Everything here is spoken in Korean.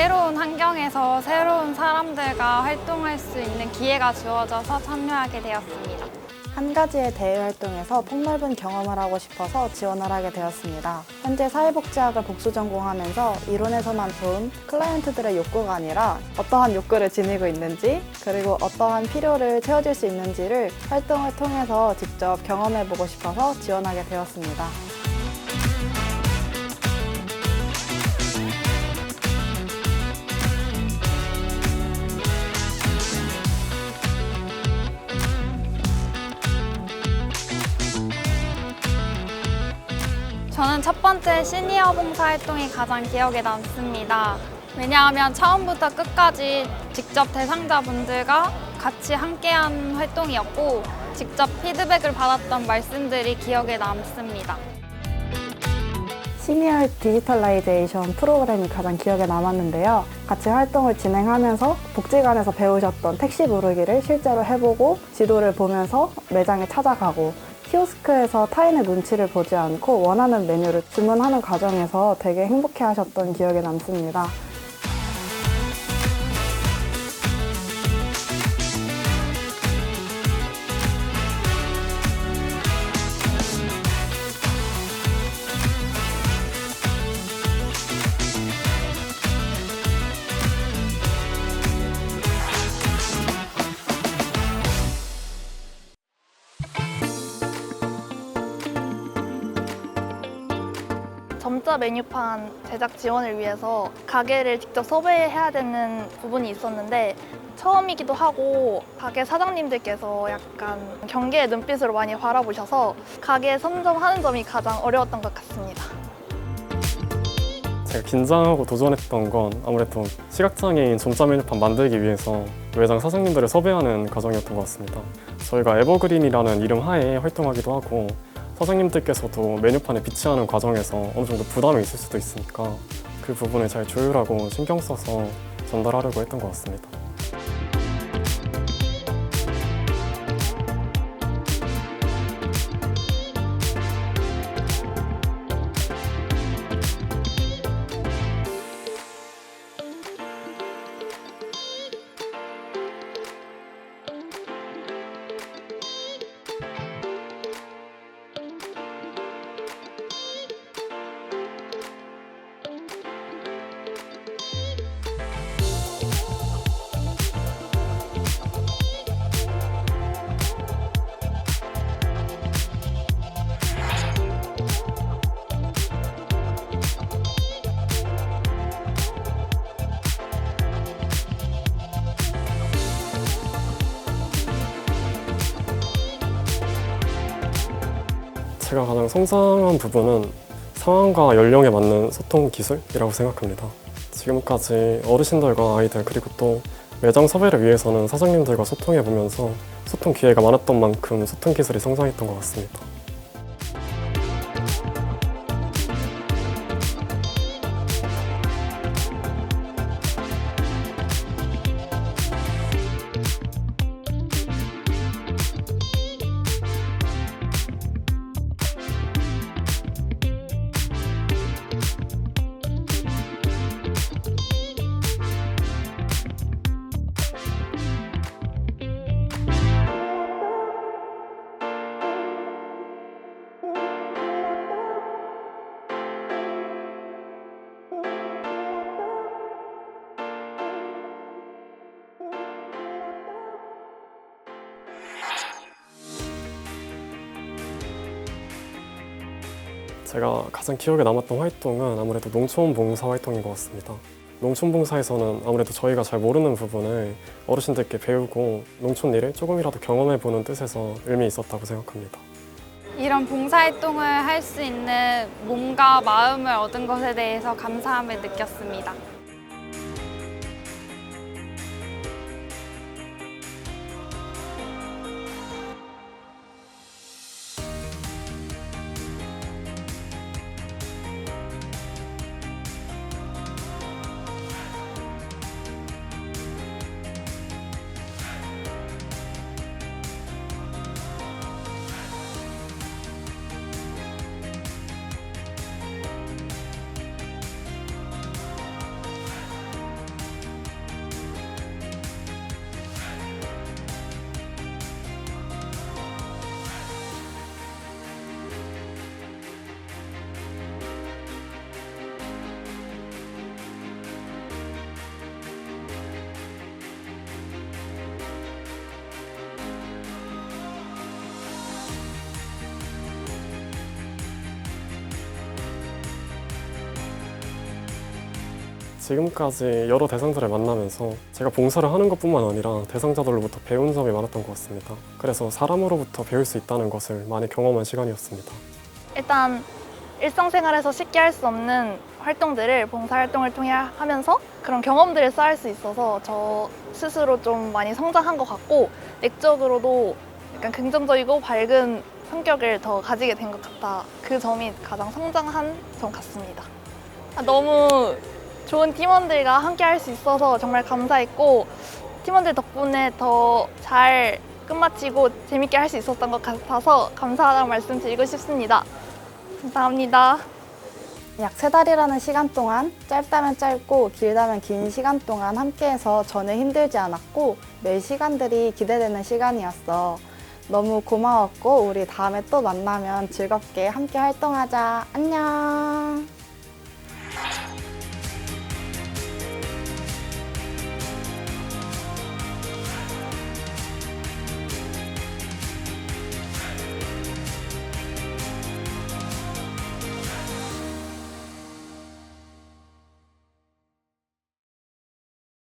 새로운 환경에서 새로운 사람들과 활동할 수 있는 기회가 주어져서 참여하게 되었습니다. 한 가지의 대외 활동에서 폭넓은 경험을 하고 싶어서 지원을 하게 되었습니다. 현재 사회복지학을 복수 전공하면서 이론에서만 본 클라이언트들의 욕구가 아니라 어떠한 욕구를 지니고 있는지 그리고 어떠한 필요를 채워줄 수 있는지를 활동을 통해서 직접 경험해보고 싶어서 지원하게 되었습니다. 저는 첫 번째 시니어 봉사활동이 가장 기억에 남습니다. 왜냐하면 처음부터 끝까지 직접 대상자분들과 같이 함께한 활동이었고 직접 피드백을 받았던 말씀들이 기억에 남습니다. 시니어 디지털라이제이션 프로그램이 가장 기억에 남았는데요. 같이 활동을 진행하면서 복지관에서 배우셨던 택시 부르기를 실제로 해보고 지도를 보면서 매장에 찾아가고 키오스크에서 타인의 눈치를 보지 않고 원하는 메뉴를 주문하는 과정에서 되게 행복해 하셨던 기억에 남습니다. 점자 메뉴판 제작 지원을 위해서 가게를 직접 섭외해야 되는 부분이 있었는데 처음이기도 하고 가게 사장님들께서 약간 경계의 눈빛으로 많이 바라보셔서 가게 선점하는 점이 가장 어려웠던 것 같습니다. 제가 긴장하고 도전했던 건 아무래도 시각장애인 점자 메뉴판 만들기 위해서 매장 사장님들을 섭외하는 과정이었던 것 같습니다. 저희가 에버그린이라는 이름 하에 활동하기도 하고 사장님들께서도 메뉴판에 비치하는 과정에서 어느 정도 부담이 있을 수도 있으니까 그 부분을 잘 조율하고 신경 써서 전달하려고 했던 것 같습니다. 제가 가장 성장한 부분은 상황과 연령에 맞는 소통 기술이라고 생각합니다. 지금까지 어르신들과 아이들 그리고 또 매장 섭외를 위해서는 사장님들과 소통해 보면서 소통 기회가 많았던 만큼 소통 기술이 성장했던 것 같습니다. 제가 가장 기억에 남았던 활동은 아무래도 농촌 봉사 활동인 것 같습니다. 농촌 봉사에서는 아무래도 저희가 잘 모르는 부분을 어르신들께 배우고 농촌 일을 조금이라도 경험해 보는 뜻에서 의미 있었다고 생각합니다. 이런 봉사활동을 할 수 있는 몸과 마음을 얻은 것에 대해서 감사함을 느꼈습니다. 지금까지 여러 대상자를 만나면서 제가 봉사를 하는 것뿐만 아니라 대상자들로부터 배운 점이 많았던 것 같습니다. 그래서 사람으로부터 배울 수 있다는 것을 많이 경험한 시간이었습니다. 일단 일상생활에서 쉽게 할 수 없는 활동들을 봉사활동을 통해 하면서 그런 경험들을 쌓을 수 있어서 저 스스로 좀 많이 성장한 것 같고 내적으로도 약간 긍정적이고 밝은 성격을 더 가지게 된 것 같다. 그 점이 가장 성장한 점 같습니다. 아, 너무 좋은 팀원들과 함께 할 수 있어서 정말 감사했고 팀원들 덕분에 더 잘 끝마치고 재밌게 할 수 있었던 것 같아서 감사하다는 말씀 드리고 싶습니다. 감사합니다. 약 세 달이라는 시간 동안 짧다면 짧고 길다면 긴 시간 동안 함께해서 전혀 힘들지 않았고 매 시간들이 기대되는 시간이었어. 너무 고마웠고 우리 다음에 또 만나면 즐겁게 함께 활동하자. 안녕.